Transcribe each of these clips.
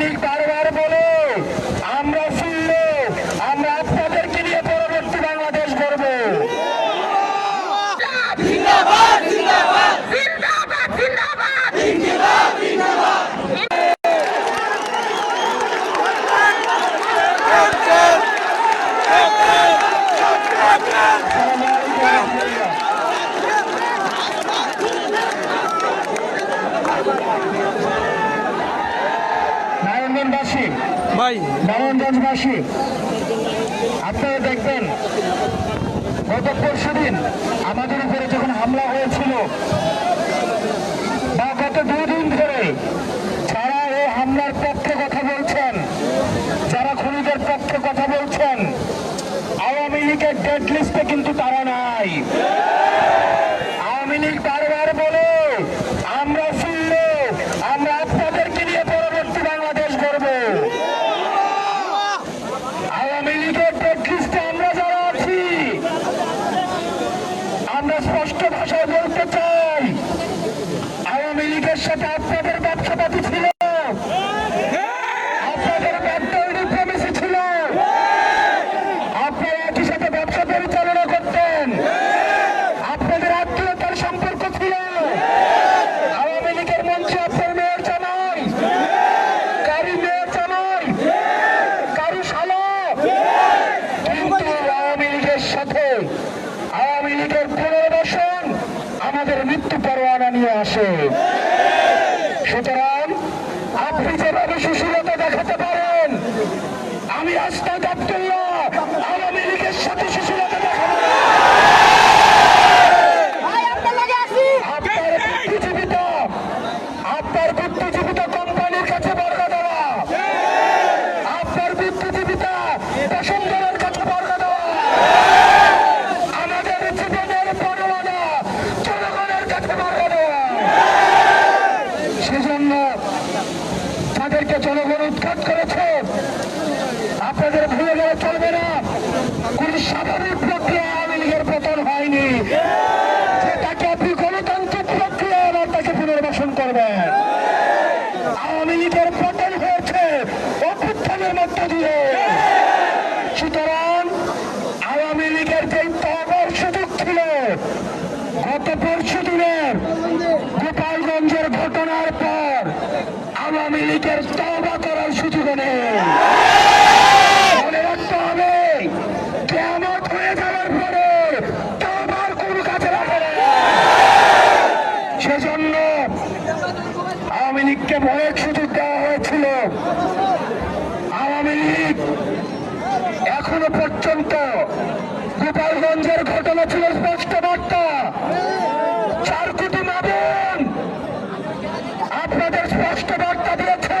লীগ বারবার বলে আমরা শুনলে আমরা আপনাদেরকে নিয়ে পরবর্তী বাংলাদেশ করব ভাই। নারায়ণগঞ্জবাসী আপনারা দেখবেন গত পরশু দিন আমাদের উপরে যখন হামলা হয়েছিল বা গত দুই দিন ধরে যারা এই হামলার পক্ষে কথা বলছেন যারা খুনিদের পক্ষে কথা বলছেন আওয়ামী লীগের ডেড লিস্টে কিন্তু তারা নাই আওয়ামী লীগ বারবার বলে আমরা শুনলে আমরা আপনাদেরকে নিয়ে পরবর্তী বাংলাদেশ করব আওয়ামী লীগের নেতৃত্বে আমরা যারা আছি আমরা স্পষ্ট ভাষায় বলতে চাই আওয়ামী লীগের সাথে আপনাদের ব্যবসাপাতি ছিল আপনাদের ব্যাগদৌড়ি প্রেমিসি ছিল আপনারা একই সাথে ব্যবসা পরিচালনা করতেন আপনাদের আত্মীয়তার সম্পর্ক ছিল আওয়ামী লীগের মঞ্চে আপনার মেয়ের জামাই কারি মেয়ের জামাই কারু শালা কিন্তু আওয়ামী লীগের সাথে আওয়ামী লীগের পুনর্বাসন আমাদের মৃত্যু পরোয়ানা নিয়ে আসে। সুতরাং আপনি যেভাবে সুশীলতা দেখাতে পারেন আমি আস্তাদ আব্দুল্লাহ আওয়ামী লীগের সাথে সুশীলতা দেখাবো। আপনার বুদ্ধিজীবিতা আপনার বুদ্ধিজীবিতা কোম্পানির কাছে বর্গা দেওয়া। আপনার বুদ্ধিজীবিতা বসুন্ধরের কাছে বর্গা দেওয়া আমাদের জীবনের পরোয়ানা জনগণের কাছে বর্গা দেওয়া সেজন্য তাদেরকে জনগণ উৎখাত করেছে। আপনাদের ভুলে গেলে চলবে না। কোন স্বাভাবিক প্রক্রিয়া আওয়ামী লীগের পতন হয়নি। তাকে আপনি গণতান্ত্রিক প্রক্রিয়া আবার তাকে পুনর্বাসন করবেন। আওয়ামী লীগের পতন হয়েছে অভ্যুত্থানের মধ্য দিয়ে। সুতরাং আওয়ামী লীগের যে তহবার সুযোগ ছিল, গত পরশু দিনের গোপালগঞ্জের ঘটনার পর আওয়ামী লীগের তহবা করার সুযোগ নেই। রাখতে হবে কেমন হয়ে যাওয়ার পরে তহবার কোন কাজে লাগে সেজন্য আওয়ামী লীগকে ভয়ের সুযোগ দেওয়া হয়েছিল। আওয়ামী লীগ এখনও পর্যন্ত গোপালগঞ্জের ঘটনা ছিল স্পষ্ট বার্তা চার কোটি মাবন আপনাদের স্পষ্ট বার্তা দিয়েছে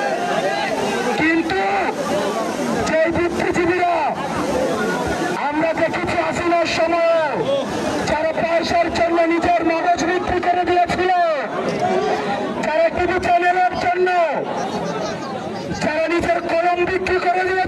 কিন্তু যে বুদ্ধিজীবীরা, আমরা দেখেছি আসিনার সময় যারা পয়সার জন্য নিজের মগজ বিক্রি করে দিয়েছিল, যারা টিভি চ্যানেলের জন্য, যারা নিজের কলম বিক্রি করে দিয়েছিল